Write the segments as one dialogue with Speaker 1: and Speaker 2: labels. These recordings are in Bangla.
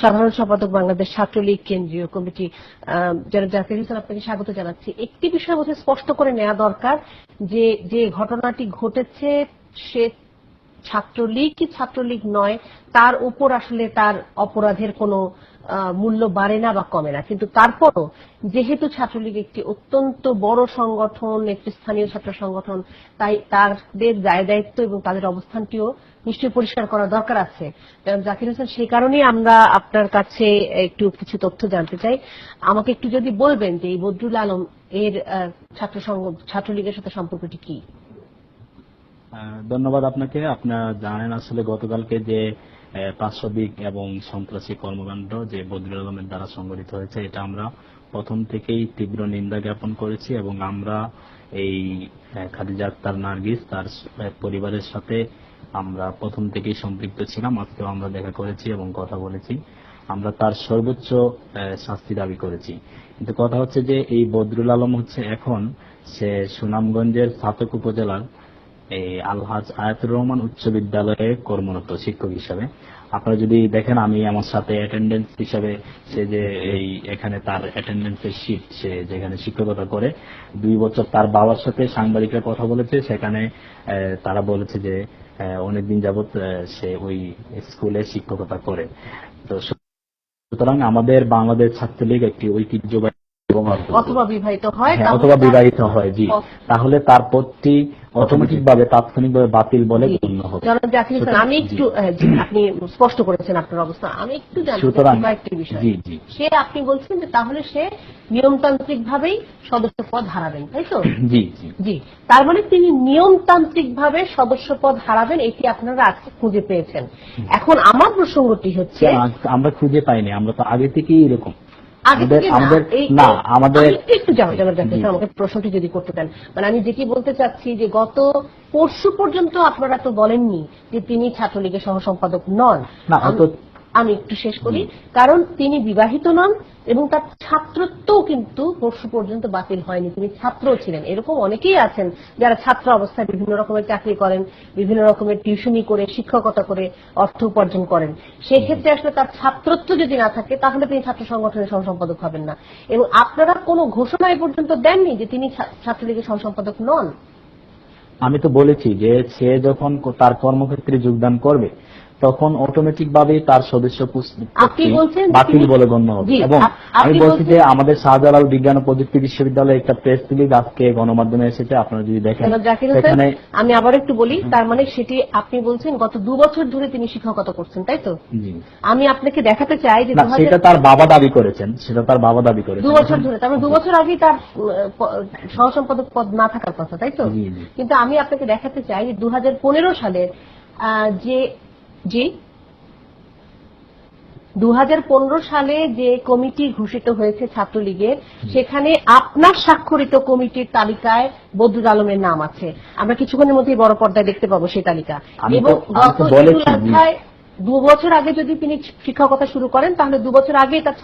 Speaker 1: সাধারণ সম্পাদক বাংলাদেশ ছাত্রলীগ কেন্দ্রীয় কমিটি। জাকির হোসেন, আপনাকে স্বাগত জানাচ্ছি। একটি বিষয় বোধহয় স্পষ্ট করে নেওয়া দরকার যে যে ঘটনাটি ঘটেছে, সে ছাত্রলীগ কি ছাত্রলীগ নয়, তার উপর আসলে তার অপরাধের কোনো মূল্য বাড়ে না বা কমে না। কিন্তু তারপরও যেহেতু ছাত্রলীগ একটি অত্যন্ত বড় সংগঠন একটি স্থানীয় ছাত্র সংগঠন, তাই তাদের দায় দায়িত্ব এবং তাদের অবস্থানটিও নিশ্চয়ই পরিষ্কার করা দরকার আছে। জাকির হোসেন, সেই কারণেই আমরা আপনার কাছে একটু কিছু তথ্য জানতে চাই। আমাকে একটু যদি বলবেন যে এই বদরুল আলম এর ছাত্র ছাত্রলীগের সাথে সম্পর্কটি কি?
Speaker 2: ধন্যবাদ আপনাকে। আপনারা জানেন আসলে গতকালকে যে পাশবিক এবং সন্ত্রাসী কর্মকাণ্ড যে বদরুল আলমের দ্বারা সংগঠিত হয়েছে, এটা আমরা প্রথম থেকেই তীব্র নিন্দা জ্ঞাপন করেছি এবং আমরা এই খাদিজা আক্তার নার্গিস তার পরিবারের সাথে আমরা প্রথম থেকেই সম্পৃক্ত ছিলাম। আজকেও আমরা দেখা করেছি এবং কথা বলেছি। আমরা তার সর্বোচ্চ শাস্তি দাবি করেছি। কিন্তু কথা হচ্ছে যে এই বদরুল আলম হচ্ছে এখন, সে সুনামগঞ্জের ছাতক উপজেলার আলহাজ আয়াতুর রহমান উচ্চ বিদ্যালয়ে কর্মরত শিক্ষক হিসাবে। আপনারা যদি দেখেন, আমি আমার সাথে অ্যাটেন্ডেন্স হিসাবে সে যে এই এখানে তার অ্যাটেন্ডেন্সের শিট সে যেখানে শিক্ষকতা করে, দুই বছর তার বাবার সাথে সাংবাদিকরা কথা বলেছে। সেখানে তারা বলেছে যে অনেকদিন যাবৎ সে ওই স্কুলে শিক্ষকতা করে। তো সুতরাং আমাদের বাংলাদেশ ছাত্রলীগ একটি ঐতিহ্যবাহী
Speaker 1: অথবা বিবাহিত হয়
Speaker 2: হ্যাঁ, অথবা
Speaker 1: তার-
Speaker 2: বিবাহিত হয় জি। তাহলে তার পদটি অটোমেটিক ভাবে তাৎক্ষণিকভাবে বাতিল বলে গণ্য হবে।
Speaker 1: আমি একটু আপনি স্পষ্ট করেছেন আপনার অবস্থা। আমি একটু জানতে
Speaker 2: সুতরাং
Speaker 1: বিষয়।
Speaker 2: জি জি।
Speaker 1: সে আপনি বলছেন যে তাহলে সে নিয়মতান্ত্রিক ভাবেই সদস্য পদ হারাবেন তাই তো?
Speaker 2: জি জি।
Speaker 1: তার মানে তিনি নিয়মতান্ত্রিক ভাবে সদস্য পদ হারাবেন এটি আপনারা আজকে খুঁজে পেয়েছেন। এখন আমার প্রসঙ্গটি হচ্ছে
Speaker 2: আমরা খুঁজে পাইনি আমরা তো আগে থেকেই এরকম। আমাদের-
Speaker 1: না,
Speaker 2: আমাদের
Speaker 1: একটু আমাকে প্রশ্নটি যদি করতে দেন। মানে আমি যেটি বলতে চাচ্ছি যে গত পরশু পর্যন্ত আপনারা তো বলেননি যে তিনি ছাত্রলীগের সহ সম্পাদক নন।
Speaker 2: না,
Speaker 1: আমি- একটু শেষ করি। কারণ তিনি বিবাহিত নন এবং তার ছাত্রত্বও কিন্তু পরশু পর্যন্ত বাতিল হয়নি। তিনি ছাত্রও ছিলেন। এরকম অনেকেই আছেন যারা ছাত্র অবস্থায় বিভিন্ন রকমের চাকরি করেন, বিভিন্ন রকমের টিউশনি করে, শিক্ষকতা করে, অর্থ উপার্জন করেন। সেই ক্ষেত্রে আসলে তার ছাত্রত্ব যদি না থাকে, তাহলে তিনি ছাত্র সংগঠনের সহ সম্পাদক হবেন না। এবং আপনারা কোনো ঘোষণা এ পর্যন্ত দেননি যে তিনি ছাত্রলীগের সহ সম্পাদক নন?
Speaker 2: আমি তো বলেছি যে সে যখন তার কর্মক্ষেত্রে যোগদান করবে তখন অটোমেটিক ভাবে তার সদস্য
Speaker 1: আপনি বলছেন
Speaker 2: বাতিল বলে গণ্য হবে। এবং আমি বলছি যে আমাদের শাহজালাল বিজ্ঞান ও প্রযুক্তি বিশ্ববিদ্যালয়ে একটা প্রেস রিলিজ আজকে গণমাধ্যমে এসেছে আপনারা যদি দেখেন। সেখানে
Speaker 1: আমি আবার একটু বলি তার মানে সেটি আপনি বলছেন গত দু বছর ধরে তিনি শিক্ষকতা করছেন তাই তো? আমি আপনাকে দেখাতে চাই যে
Speaker 2: সেটা তার বাবা দাবি করেছেন সেটা তার বাবা দাবি করেছেন।
Speaker 1: দু বছর ধরে তার মানে দু বছর আগেই তার সহ সম্পাদক পদ না থাকার কথা তাই তো। কিন্তু আমি আপনাকে দেখাতে চাই যে দু হাজার পনেরো সালে আহ, যে যে দু সালে যে কমিটি ঘোষিত হয়েছে ছাত্রলীগের সেখানে আপনার স্বাক্ষরিত কমিটির তালিকায় বদরুল আলমের নাম আছে। আমরা কিছুক্ষণের মধ্যেই বড় পর্দায় দেখতে পাবো সেই তালিকা। এবং গত দু বছর আগে যদি তিনি শিক্ষকতা শুরু করেন তাহলে দু বছর আগে তার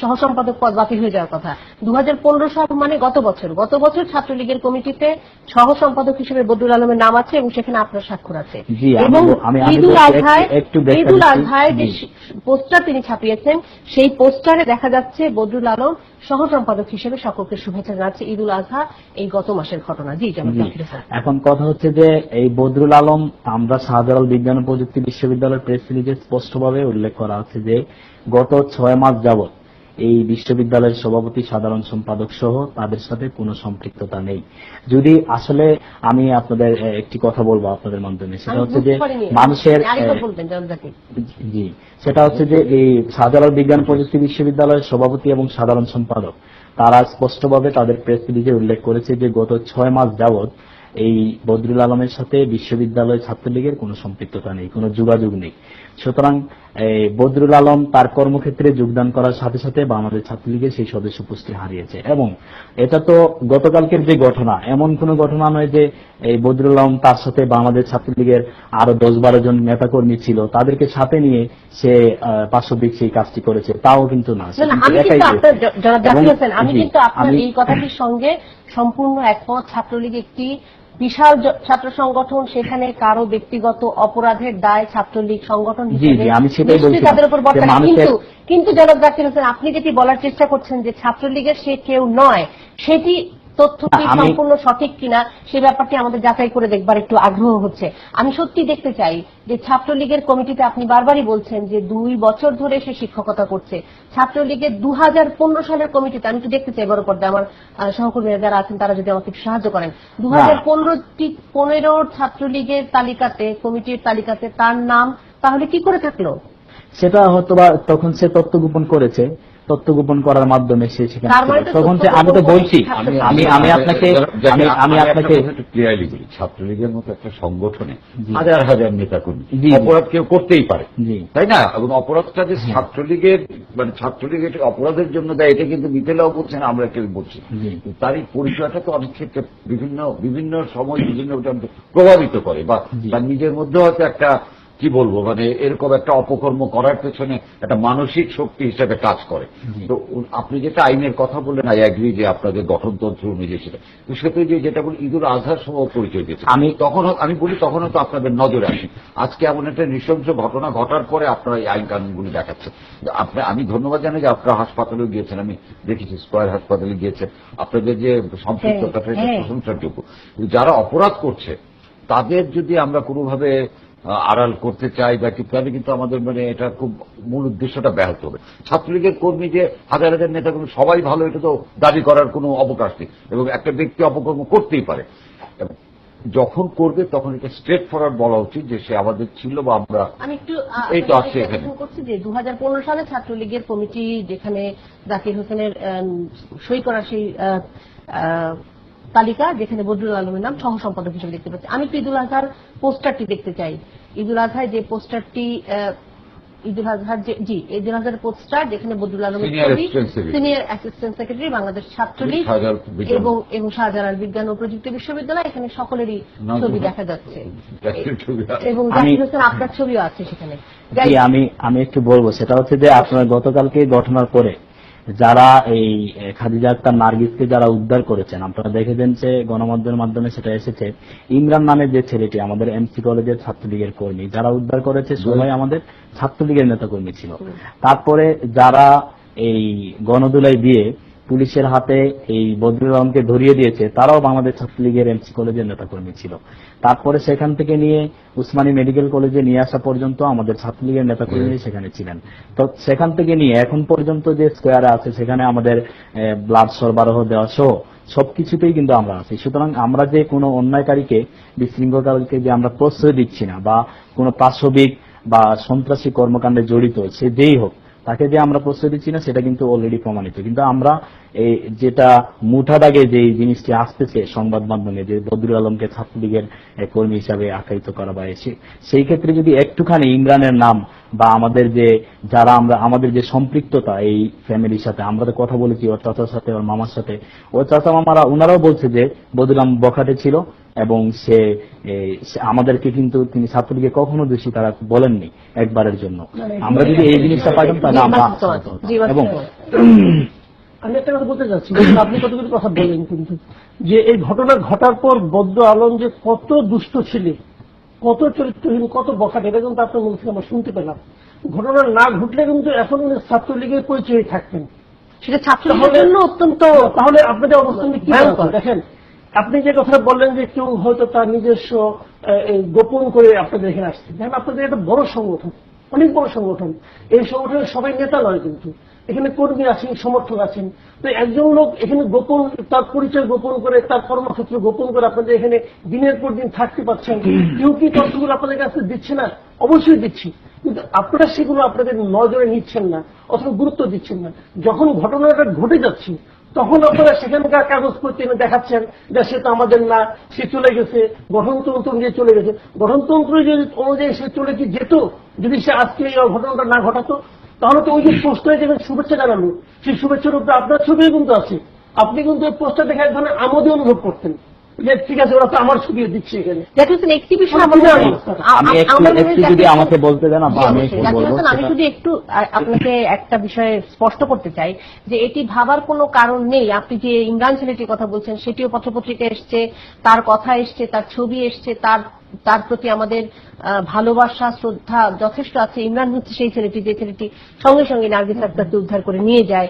Speaker 1: সহ সম্পাদক পদ বাতিল হয়ে যাওয়ার কথা। দু হাজার পনেরো সাল মানে গত বছর। গত বছর ছাত্রলীগের কমিটিতে সহ সম্পাদক হিসেবে বদরুল আলমের নাম আছে এবং সেখানে আপনার স্বাক্ষর আছে। এবং ঈদুল আজহায় ঈদুল আজহায় যে পোস্টার তিনি ছাপিয়েছেন সেই পোস্টারে দেখা যাচ্ছে বদরুল আলম সহ সম্পাদক হিসেবে সকলকে শুভেচ্ছা জানাচ্ছে ঈদুল আজহা এই গত মাসের ঘটনা। জি।
Speaker 2: এখন কথা হচ্ছে যে এই বদরুল আলম আমরা শাহজালাল বিজ্ঞান ও প্রযুক্তি বিশ্ববিদ্যালয়ের প্রেস রিলিজে স্পষ্টভাবে উল্লেখ করা আছে যে গত ছয় মাস যাবৎ এই বিশ্ববিদ্যালয়ের সভাপতি সাধারণ সম্পাদক সহ তাদের সাথে কোনো সম্পৃক্ততা নেই। যদি আসলে আমি আপনাদের একটি কথা বলব আপনাদের মাধ্যমে সেটা হচ্ছে যে মানুষের জি সেটা হচ্ছে যে এই সাধারণ বিজ্ঞান প্রযুক্তি বিশ্ববিদ্যালয়ের সভাপতি এবং সাধারণ সম্পাদক তারা স্পষ্টভাবে তাদের প্রেস রিলিজে উল্লেখ করেছে যে গত ছয় মাস যাবৎ এই বদরুল আলমের সাথে বিশ্ববিদ্যালয় ছাত্রলীগের কোনো সম্পৃক্ততা নেই কোনো যোগাযোগ নেই। সুতরাং বদরুল আলম তার কর্মক্ষেত্রে যোগদান করার সাথে সাথে বাংলাদেশ ছাত্রলীগের সেই সদস্য পুষ্টি হারিয়েছে। এবং এটা তো গতকালকের যে ঘটনা এমন কোনো ঘটনা নয় যে এই বদরুল আলম তার সাথে বাংলাদেশ ছাত্রলীগের আরও দশ বারো জন নেতাকর্মী ছিল তাদেরকে সাথে নিয়ে সে আহ, পার্শ্ববিক সেই কাজটি করেছে। তাও কিন্তু না
Speaker 1: আমি কিন্তু আপনার এই কথাটির সঙ্গে সম্পূর্ণ একমত। ছাত্রলীগ একটি বিশাল ছাত্র সংগঠন সেখানে কারও ব্যক্তিগত অপরাধের দায় ছাত্রলীগ সংগঠন হিসেবে তাদের উপর কিন্তু কিন্তু জনাব জাকির হোসেন আপনি যেটি বলার চেষ্টা করছেন যে ছাত্রলীগের সে কেউ নয় সেটি তথ্য কি সম্পূর্ণ সঠিক কিনা সে ব্যাপারটি আমাদের যাচাই করে দেখবার একটু আগ্রহ হচ্ছে। আমি সত্যি দেখতে চাই যে ছাত্রলীগের কমিটিতে আপনি বারবারই বলছেন যে দুই বছর ধরে সে শিক্ষকতা করছে। ছাত্রলীগের দু হাজার পনেরো সালের কমিটিতে আমি একটু দেখতে চাই বড় পর্দায় আমার সহকর্মীরা যারা আছেন তারা যদি আমাকে সাহায্য করেন। দু হাজার পনেরোটি পনেরোর ছাত্রলীগের তালিকাতে কমিটির তালিকাতে তার নাম তাহলে কি করে থাকল?
Speaker 2: সেটা হয়তো বা তখন সে তথ্য গোপন করেছে। তথ্য গোপন করার মাধ্যমে সে সেখানে
Speaker 1: মানে
Speaker 2: তখন সে আমি তো বলছি আমি আমি আপনাকে আমি আমি আপনাকে
Speaker 3: ক্লিয়ারলি বলি। ছাত্রলীগের মতো একটা সংগঠনে হাজার হাজার নেতা কর্মী। অপরাধ কেউ করতেই পারে। তাই না? এবং অপরাধটা যে ছাত্রলীগের মানে ছাত্রলীগ অপরাধের জন্য দেয় এটা কিন্তু মিথেলাও বলছেন আমরা কেউ বলছি
Speaker 2: জি।
Speaker 3: তার এই পরিচয়টা তো অনেক ক্ষেত্রে বিভিন্ন বিভিন্ন সময় বিভিন্ন প্রভাবিত করে বা তার নিজের মধ্যে হয়তো একটা কি বলব মানে এরকম একটা অপকর্ম করার পেছনে একটা মানসিক শক্তি হিসেবে কাজ করে। তো আপনি যেটা আইনের কথা বললেন আই অ্যাগ্রি যে আপনাদের গঠনতন্ত্র অনুযায়ী সেটা। তো সেটা যে যেটা বলি ঈদুল আজহার সময় পরিচয় দিয়েছে।
Speaker 2: আমি-
Speaker 3: তখন আমি বলি তখনও তো আপনাদের নজরে আসে। আজকে এমন একটা নৃশংস ঘটনা ঘটার পরে আপনারা এই আইন কানুনগুলি দেখাচ্ছেন আপনি আমি ধন্যবাদ জানাই যে আপনারা হাসপাতালেও গিয়েছেন। আমি দেখেছি স্কয়ার হাসপাতালে গিয়েছেন আপনাদের যে সম্পৃক্ততা
Speaker 1: হ্যাঁ,
Speaker 3: সেটা
Speaker 1: হ্যাঁ।
Speaker 3: প্রশংসাযোগ্য যারা অপরাধ করছে তাদের যদি আমরা কোনোভাবে আড়াল করতে চাই বা কি তাহলে কিন্তু আমাদের মানে এটা খুব মূল উদ্দেশ্যটা ব্যাহত হবে। ছাত্রলীগের কর্মী যে হাজার হাজার নেতা কর্মী সবাই ভালো এটা তো দাবি করার কোনো অবকাশ নেই। এবং একটা ব্যক্তি অপকর্ম করতেই পারে। যখন করবে তখন এটা স্ট্রেট ফরওয়ার্ড বলা উচিত যে সে আমাদের ছিল বা আমরা
Speaker 1: আমি একটু আহ,
Speaker 3: এই তো আসছে এখানে।
Speaker 1: করছি যে দু হাজার পনেরো সালে ছাত্রলীগের কমিটি যেখানে জাকির হোসেনের সই করা সেই তালিকা যেখানে বদরুল আলমের নাম সহ সম্পাদক হিসেবে দেখতে পাচ্ছি। আমি একটু ঈদুল আজহার পোস্টারটি দেখতে চাই। ঈদুল আজহায় যে পোস্টারটি ঈদুল আজহার জি ঈদুল আজহার পোস্টার যেখানে বদরুল আলমের ছবি senior assistant secretary Bangladesh Chhatra League এবং এবং শাহজালাল বিজ্ঞান ও প্রযুক্তি বিশ্ববিদ্যালয় এখানে সকলেরই ছবি দেখা যাচ্ছে। এবং হোসেন আপনার ছবিও আছে সেখানে।
Speaker 2: আমি আমি একটু বলব সেটা হচ্ছে যে আপনার গতকালকে ঘটনার পরে যারা এই খাদিজা আক্তার নার্গিসকে যারা উদ্ধার করেছেন আপনারা দেখেছেন যে গণমাধ্যমের মাধ্যমে সেটা এসেছে। ইমরান নামের যে ছেলেটি আমাদের এমসি কলেজের ছাত্রলীগের কর্মী যারা উদ্ধার করেছে সবাই আমাদের ছাত্রলীগের নেতা কর্মী ছিল তারপরে যারা এই গণদুলাই দিয়ে পুলিশের হাতে এই বদরুল আলমকে ধরিয়ে দিয়েছে তারাও বাংলাদেশ ছাত্রলীগের এমসি কলেজের নেতাকর্মী ছিল। তারপরে সেখান থেকে নিয়ে উসমানী মেডিকেল কলেজে নিয়ে আসা পর্যন্ত আমাদের ছাত্রলীগের নেতাকর্মী সেখানে ছিলেন। তো সেখান থেকে নিয়ে এখন পর্যন্ত যে স্কোয়ারে আছে সেখানে আমাদের ব্লাড সরবরাহ দেওয়া সহ সবকিছুতেই কিন্তু আমরা আছি। সুতরাং আমরা যে কোনো অন্যায়কারীকে বিশৃঙ্খলকারীকে যে আমরা প্রশ্রয় দিচ্ছি না বা কোনো পাশবিক বা সন্ত্রাসী কর্মকাণ্ডে জড়িত সে যেই হোক তাকে যে আমরা প্রশ্রয় দিচ্ছি না, সেটা কিন্তু অলরেডি প্রমাণিত। কিন্তু আমরা এই যেটা মুঠা দাগে যে জিনিসটি আসতেছে সংবাদ মাধ্যমে, যে বদরুল আলমকে ছাত্রলীগের কর্মী হিসাবে আখ্যায়িত করা এসে, সেই ক্ষেত্রে যদি একটুখানি ইমরানের নাম বা আমাদের যে, যারা আমরা, আমাদের যে সম্পৃক্ততা এই ফ্যামিলির সাথে, আমরা তো কথা বলেছি ওর চাচার সাথে, ওর মামার সাথে, ওর চাচা মামারা ওনারাও বলছে যে বদরুলাম বখাটে ছিল এবং সে আমাদেরকে কিন্তু তিনি ছাত্রলীগে কখনো দোষী তারা বলেননি একবারের জন্য। আমরা যদি এই জিনিসটা পাইতাম তাহলে আমরা এবং
Speaker 4: আমি একটা কথা বলতে চাচ্ছি আপনি কতগুলো কথা বললেন কিন্তু। যে এই ঘটনা ঘটার পর বদ্র আলম যে কত দুষ্ট ছিল কত চরিত্রহীন কত বখাট এটা কিন্তু আপনার মুখ থেকে আমরা শুনতে পেলাম। ঘটনা না ঘটলে কিন্তু এখন ছাত্রলীগের পরিচয় থাকতেন
Speaker 1: সেটা ছাত্রলীগের
Speaker 4: তাহলে-
Speaker 1: জন্য অত্যন্ত
Speaker 4: তাহলে আপনাদের অবস্থান কি দেখেন আপনি যে কথা বললেন যে কেউ হয়তো তার নিজস্ব গোপন করে আপনাদের এখানে আসছে। দেখেন, আপনাদের একটা বড় সংগঠন, অনেক বড় সংগঠন। এই সংগঠনের সবাই নেতা নয় কিন্তু। এখানে কর্মী আছেন, সমর্থক আছেন। তো একজন লোক এখানে গোপন, তার পরিচয় গোপন করে, তার কর্মক্ষেত্র গোপন করে আপনাদের এখানে দিনের পর দিন থাকতে পারছেন। কেউ কি তথ্যগুলো আপনাদের কাছে দিচ্ছে না? অবশ্যই দিচ্ছি। কিন্তু আপনারা সেগুলো আপনাদের নজরে নিচ্ছেন না, অথবা গুরুত্ব দিচ্ছেন না। যখন ঘটনাটা ঘটে যাচ্ছে তখন আপনারা সেখানকার কাগজপত্র এনে দেখাচ্ছেন যে সে তো আমাদের না, সে চলে গেছে, গঠনতন্ত্র অনুযায়ী চলে গেছে। গঠনতন্ত্র যদি অনুযায়ী সে চলে কি যেত? যদি সে আজকে এই ঘটনাটা না ঘটাতো, তাহলে তো ওই যে পোস্টারে যেখানে শুভেচ্ছা জানালো সেই শুভেচ্ছার উপরে আপনার ছবিও কিন্তু আছে। আপনি কিন্তু ওই পোস্টার দেখে এক ধরনের আমোদে অনুভব করতেন। ঠিক আছে ওরা তো আমার ছবি দিচ্ছে এখানে।
Speaker 1: জাকির হোসেন একটি বিষয়
Speaker 4: আমি
Speaker 2: একটু যদি আমাকে বলতে দেন আমি একটু
Speaker 1: জাকির
Speaker 2: বলব
Speaker 1: হোসেন, আমি শুধু একটু আপনাকে একটা বিষয়ে স্পষ্ট করতে চাই যে এটি ভাবার কোনো কারণ নেই। আপনি যে ইমরান ছেলেটির কথা বলছেন সেটিও পত্রপত্রিকা এসছে তার কথা এসছে তার ছবি এসছে তার তার প্রতি আমাদের ভালোবাসা শ্রদ্ধা যথেষ্ট আছে। ইমরান হচ্ছে সেই ছেলেটি যে ছেলেটি সঙ্গে সঙ্গে নার্গিস আক্তারকে উদ্ধার করে নিয়ে যায়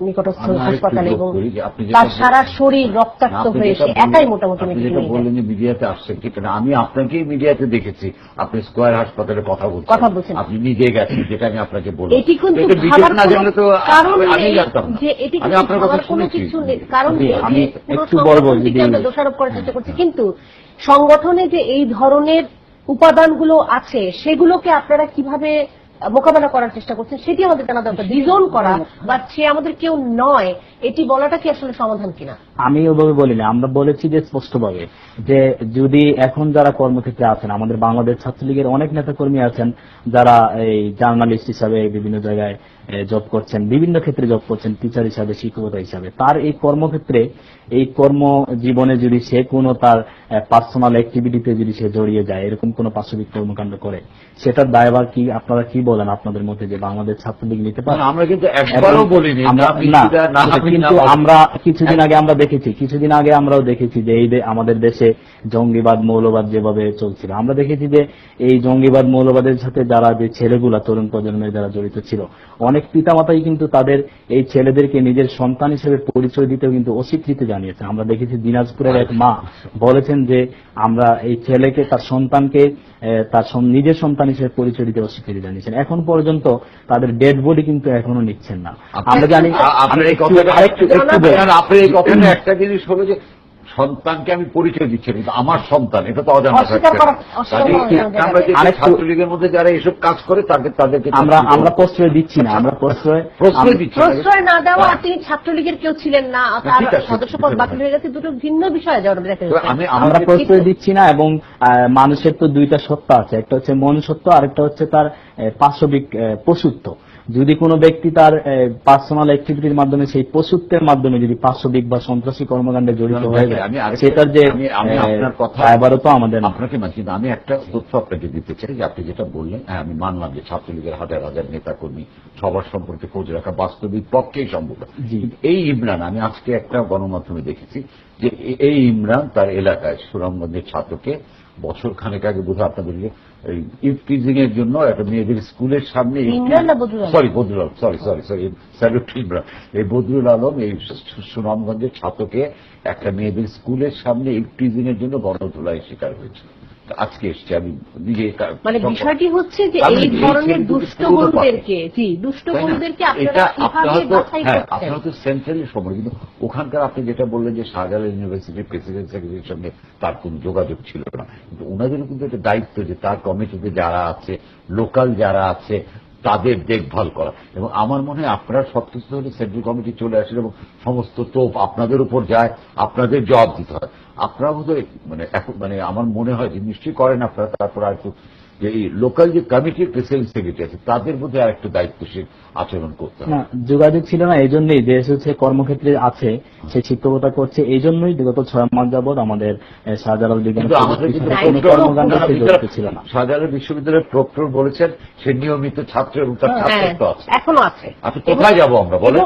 Speaker 1: নিকটস্থ হাসপাতালে এবং তার সারা শরীর রক্তাক্ত হয়ে সে একাই মোটামুটি
Speaker 3: বললেন যে মিডিয়াতে আসছেন ঠিক আমি আপনাকেই মিডিয়াতে দেখেছি। আপনি স্কয়ার হাসপাতালে কথা বলছেন।
Speaker 1: কথা বলছেন।
Speaker 3: আপনি নিজে গেছেন যেটা আমি আপনাকে বললাম।
Speaker 1: এটি কিন্তু ভাবার
Speaker 3: না জানলে তো
Speaker 1: কারণ
Speaker 3: আমি- আমি জানতাম
Speaker 1: যে এটি
Speaker 3: আমি আপনার কথা শুনেছি।
Speaker 1: কিছু নেই। কারণ
Speaker 2: আমি- একটু বলব
Speaker 1: দোষারোপ করার চেষ্টা করছি। কিন্তু সংগঠনে যে এই ধরনের উপাদানগুলো আছে, সেগুলোকে আপনারা কীভাবে মোকাবেলা করার চেষ্টা করছেন, সেটি আমাদের জানা দরকার। ডিজন করা বা সে আমাদের কেউ নয়, এটি বলাটা কি আসলে সমাধান কিনা?
Speaker 2: আমি ওভাবে বলিনি, আমরা বলেছি যে স্পষ্টভাবে যে যদি এখন যারা কর্মক্ষেত্রে আছেন, আমাদের বাংলাদেশ ছাত্রলীগের অনেক নেতাকর্মী আছেন, যারা এই জার্নালিস্ট হিসাবে বিভিন্ন জায়গায় জব করছেন বিভিন্ন ক্ষেত্রে জব করছেন টিচার হিসাবে শিক্ষকতা হিসাবে। তার এই কর্মক্ষেত্রে এই কর্ম জীবনে যদি সে কোনো তার পার্সোনাল অ্যাক্টিভিটিতে যদি সে জড়িয়ে যায় এরকম কোনো পাশবিক কর্মকাণ্ড করে সেটার দায়ভার কি আপনারা কি বলেন আপনাদের মধ্যে যে বাংলাদেশ ছাত্রলীগ নিতে পারে?
Speaker 3: আমরা কিন্তু একবারও বলিনি না
Speaker 2: কিন্তু আমরা কিছুদিন আগে আমরা দেখেছি কিছুদিন আগে আমরাও দেখেছি যে এই আমাদের দেশে জঙ্গিবাদ মৌলবাদ যেভাবে চলছিল আমরা দেখেছি যে এই জঙ্গিবাদ মৌলবাদের সাথে যারা যে ছেলেগুলা তরুণ প্রজন্মের যারা জড়িত ছিল অনেক পিতামাতাই কিন্তু তাদের এই ছেলেদেরকে নিজের সন্তান হিসেবে পরিচয় দিতেও কিন্তু অস্বীকৃতি জানিয়েছেন। আমরা দেখেছি দিনাজপুরের এক মা বলেছেন যে আমরা এই ছেলেকে তার সন্তানকে তার নিজের সন্তান হিসেবে পরিচয় দিতে অস্বীকৃতি জানিয়েছেন। এখন পর্যন্ত তাদের ডেড বডি কিন্তু এখনও নিচ্ছেন না। আমরা জানি
Speaker 3: আ- আপনার এই
Speaker 2: একটু-
Speaker 3: কথাটা
Speaker 2: আরেকটু একটু বলি।
Speaker 3: না, না, আপনার এই কথাটা একটা জিনিস হলো যে সন্তানকে আমি পরিচয় দিচ্ছি কিন্তু আমার সন্তান এটা তো অজানা থাকছে ছাত্রলীগের মধ্যে যারা এসব কাজ করে তাদের তাদেরকে
Speaker 2: আমরা আমরা প্রশ্রয় দিচ্ছি না আমরা প্রশ্রয়
Speaker 3: প্রশ্রয় দিচ্ছি না।
Speaker 1: প্রশ্রয় না দেওয়া আর তিনি ছাত্রলীগের কেউ ছিলেন না তার
Speaker 3: ঠিক
Speaker 1: সদস্য পদ বাতিল হয়ে গেছে দুটো ভিন্ন বিষয় যাওয়া
Speaker 3: আমি
Speaker 2: আমরা প্রশ্রয় দিচ্ছি না এবং আহ, মানুষের তো দুইটা সত্য আছে একটা হচ্ছে মন সত্য আরেকটা হচ্ছে তার আহ, পাশবিক পশুত্ব। যদি কোনো ব্যক্তি তার পার্সোনাল অ্যাক্টিভিটির মাধ্যমে সেই পশুত্বের মাধ্যমে যদি পাশবিক বা সন্ত্রাসী কর্মকাণ্ডে জড়িত হয়ে যায় সেটার যে
Speaker 3: আপনার কথা-
Speaker 2: তো আমাদের
Speaker 3: আপনাকে না আমি একটা তথ্য আপনাকে দিতে চাই যে আপনি যেটা বললেন হ্যাঁ আমি মানলাম যে ছাত্রলীগের হাজার হাজার নেতা কর্মী সবার সম্পর্কে খোঁজ রাখা বাস্তবিক পক্ষেই সম্ভব। কিন্তু এই ইমরান আমি আজকে একটা গণমাধ্যমে দেখেছি যে এই ইমরান তার এলাকায় সুনামগঞ্জের ছাত্রকে বছর খানেক আগে বোধ আপনাদেরকে এই ইফটিজিং এর জন্য একটা মেয়েদের স্কুলের সামনে? Sorry Badrul Alam sorry sorry sorry salute Imran এই বদরুল আলম এই সুনামগঞ্জের ছাত্রকে একটা মেয়েদের স্কুলের সামনে ইফটিজিং এর জন্য গণধোলায় শিকার হয়েছে তা আজকে এসছে আমি নিজে
Speaker 1: মানে বিষয়টি হচ্ছে যে এই
Speaker 3: এই
Speaker 1: ধরনের দুষ্ট বন্ধুদেরকে জি দুষ্ট বন্ধুদেরকে আপনারা কীভাবে বাছাই
Speaker 3: হ্যাঁ
Speaker 1: করছেন?
Speaker 3: আপনার হয়তো সেন্ট্রালি সময় কিন্তু ওখানকার আপনি যেটা বললেন যে শাহজালাল ইউনিভার্সিটির প্রেসিডেন্ট সেক্রেটারির সঙ্গে তার কোন যোগাযোগ ছিল না। কিন্তু ওনাদেরও কিন্তু একটা দায়িত্ব যে তার কমিটিতে যারা আছে লোকাল যারা আছে তাদের দেখভাল করা। এবং আমার মনে হয় আপনারা সবকিছু হলে সেন্ট্রাল কমিটি চলে আসেন এবং সমস্ত তোপ আপনাদের উপর যায় আপনাদের জবাব দিতে হয়। আপনারা বোধহয় মানে এখন মানে আমার মনে হয় যে নিশ্চয়ই করেন আপনারা তারপর আর একটু যে এই লোকাল যে কমিটির প্রেসিডেন্ট সেক্রেটারি আছে তাদের মধ্যে আর একটু দায়িত্বশীল আচরণ করতে হবে।
Speaker 2: না যোগাযোগ ছিল না এই জন্যই যে হচ্ছে কর্মক্ষেত্রে আছে সে শিক্ষকতা করছে এই জন্যই বিগত ছয় মাস যাবৎ আমাদের শাহজালাল বিজ্ঞান ছিল না।
Speaker 3: শাহজালাল বিশ্ববিদ্যালয়ের প্রক্টর বলেছেন সে নিয়মিত ছাত্র এবং তার
Speaker 1: হ্যাঁ
Speaker 3: ছাত্রত্ব আছে।
Speaker 1: এখনও আছে।
Speaker 3: আচ্ছা কোথায় যাব আমরা বলেন?